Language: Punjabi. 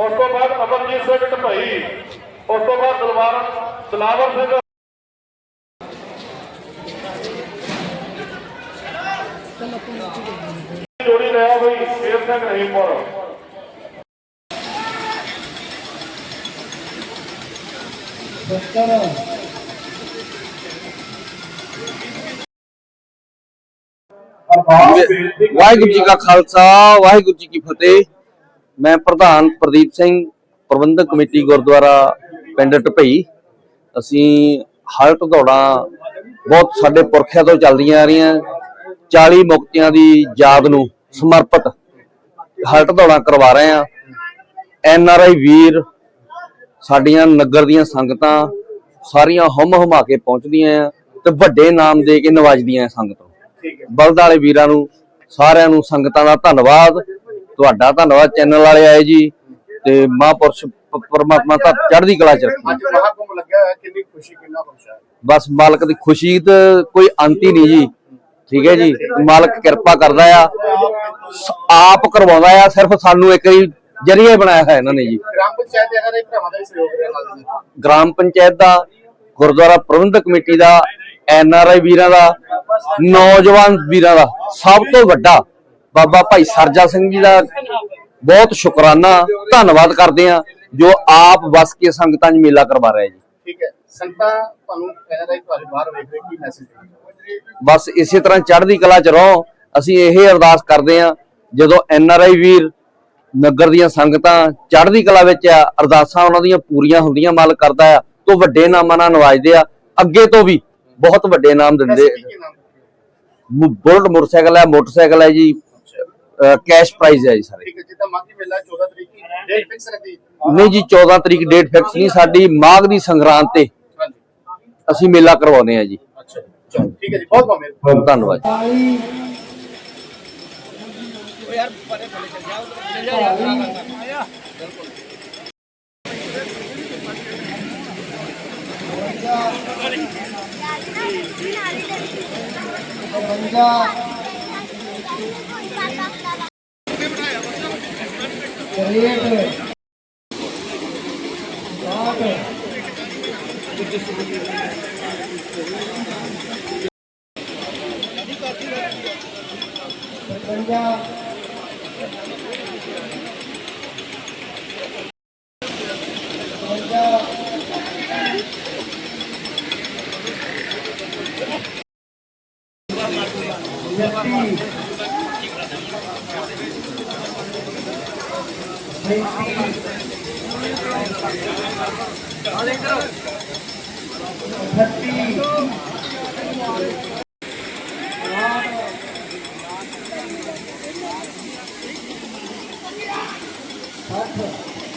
ਉਸ ਤੋਂ ਬਾਅਦ ਅਮਰਜੀਤ ਸਿੰਘ ਢਪਈ ਉਸ ਤੋਂ ਬਾਅਦ ਦਲਵਾਰ, ਦਲਾਵਰ ਸਿੰਘ। ਜੋੜੀ ਲਿਆ ਹੋਈ ਸ਼ੇਰ ਸਿੰਘ ਰਹੀਮਪੁਰ। ਬੱਕਰਾ ਵਾਹਿਗੁਰੂ ਜੀ ਕਾ ਖਾਲਸਾ, ਵਾਹਿਗੁਰੂ ਜੀ ਕੀ ਫਤਿਹ। ਮੈਂ ਪ੍ਰਧਾਨ ਪ੍ਰਦੀਪ ਸਿੰਘ ਪ੍ਰਬੰਧਕ ਕਮੇਟੀ ਗੁਰਦੁਆਰਾ ਪਿੰਡ ਢਪਈ। ਅਸੀਂ ਹਲਟ ਦੌੜਾਂ ਬਹੁਤ ਸਾਡੇ ਪੁਰਖਿਆਂ ਤੋਂ ਚੱਲਦੀਆਂ ਆ ਰਹੀਆਂ। 40 ਮੁਕਤਿਆਂ ਦੀ ਯਾਦ ਨੂੰ ਸਮਰਪਿਤ ਹਲਟ ਦੌੜਾਂ ਕਰਵਾ ਰਹੇ ਆ ਐਨ ਆਰ ਆਈ ਵੀਰ ਸਾਡੀਆਂ ਨਗਰ ਦੀਆਂ ਸੰਗਤਾਂ ਸਾਰੀਆਂ ਹਮ ਹਮਾ ਕੇ ਪਹੁੰਚਦੀਆਂ ਆ ਤੇ ਵੱਡੇ ਨਾਮ ਦੇ ਕੇ ਨਵਾਜਦੀਆਂ ਆ ਸੰਗਤ। ਬਲਦ ਵਾਲੇ ਵੀਰਾਂ ਨੂੰ ਸਾਰਿਆਂ ਨੂੰ ਸੰਗਤਾਂ ਦਾ ਧੰਨਵਾਦ। ਤੁਹਾਡਾ ਧੰਨਵਾਦ ਚੈਨਲ ਵਾਲੇ ਆਏ ਜੀ ਤੇ ਮਹਾਂਪੁਰਸ਼ ਪਰਮਾਤਮਾ ਤਾਂ ਚੜ੍ਹਦੀ ਕਲਾ ਚ ਰੱਖੇ। ਅੱਜ ਮਹਾਕੁੰਭ ਲੱਗਿਆ ਹੋਇਆ ਕਿੰਨੀ ਖੁਸ਼ੀ ਕਿੰਨਾ ਖੁਸ਼। ਹੈ ਬਸ ਮਾਲਕ ਦੀ ਖੁਸ਼ੀ ਤੇ ਕੋਈ ਅੰਤ ਹੀ ਨਹੀਂ ਜੀ। ਠੀਕ ਹੈ ਜੀ ਮਾਲਕ ਕਿਰਪਾ ਕਰਦਾ ਆ। ਆਪ ਕਰਵਾਉਂਦਾ ਆ ਸਿਰਫ ਸਾਨੂੰ ਇੱਕ ਹੀ ਜਰੀਆ ਬਣਾਇਆ ਹੋਇਆ ਇਹਨਾਂ ਨੇ ਜੀ। ਗ੍ਰਾਮ ਪੰਚਾਇਤ ਦੇ ਇਹਨਾਂ ਦੇ ਭਰਾਵਾਂ ਦਾ ਵੀ ਸਹਿਯੋਗ ਰਿਹਾ ਨਾਲ ਜੀ ਗ੍ਰਾਮ ਪੰਚਾਇਤ ਦਾ ਗੁਰਦੁਆਰਾ ਪ੍ਰਬੰਧਕ ਕਮੇਟੀ ਦਾ ਐਨ ਆਰ ਆਈ ਵੀਰਾਂ ਦਾ ਨੌਜਵਾਨ ਵੀਰਾਂ ਦਾ ਸਭ ਤੋਂ ਵੱਡਾ ਬਾਬਾ ਭਾਈ ਸਰਜਾ ਸਿੰਘ ਜੀ ਦਾ ਬਹੁਤ ਸ਼ੁਕਰਾਨਾ ਧੰਨਵਾਦ ਕਰਦੇ ਆ ਜੋ ਆਪ ਵਸ ਕੇ ਸੰਗਤਾਂ 'ਚ ਮੇਲਾ ਕਰਵਾ ਰਿਹਾ ਜੀ। ਠੀਕ ਹੈ। ਸੰਗਤਾਂ ਤੁਹਾਨੂੰ ਕਹਿ ਰਹੀ ਤੁਹਾਡੇ ਬਾਹਰ ਵੇਖ ਰਹੇ ਕੀ ਮੈਸੇਜ ਬਸ ਇਸੇ ਤਰ੍ਹਾਂ ਚੜ੍ਹਦੀ ਕਲਾ 'ਚ ਰਹੋ ਅਸੀਂ ਇਹ ਅਰਦਾਸ ਕਰਦੇ ਆ ਜਦੋਂ ਐਨ ਆਰ ਆਈ ਵੀਰ ਨਗਰ ਦੀਆਂ ਸੰਗਤਾਂ ਚੜ੍ਹਦੀ ਕਲਾ ਵਿੱਚ ਆ ਅਰਦਾਸਾਂ ਉਹਨਾਂ ਦੀਆਂ ਪੂਰੀਆਂ ਹੁੰਦੀਆਂ ਮਾਲਕ ਕਰਦਾ ਆ ਤੋਂ ਵੱਡੇ ਨਾਮਾਂ ਨਾਲ ਨਵਾਜਦੇ ਆ ਅੱਗੇ ਤੋਂ ਵੀ ਬਹੁਤ ਵੱਡੇ ਨਾਮ ਦਿੰਦੇ ਬੁਲਟ ਮੋਟਰਸਾਈਕਲ ਹੈ ਮੋਟਰਸਾਈਕਲ ਹੈ ਜੀ ਕੈਸ਼ ਪ੍ਰਾਈਜ਼ ਹੈ ਜੀ ਸਾਰੇ। ਠੀਕ ਹੈ ਜਿੱਦਾਂ ਮਾਘੀ ਮੇਲਾ 14 ਤਰੀਕ ਫਿਕਸ ਨਹੀਂ ਸਾਡੀ ਮਾਘ ਦੀ ਸੰਗਰਾਂਦ ਤੇ ਅਸੀਂ ਮੇਲਾ ਕਰਵਾਉਂਦੇ ਆ ਜੀ। ਅੱਛਾ ਜੀ ਬਹੁਤ ਬਹੁਤ ਧੰਨਵਾਦ पंजाब Thank you. 36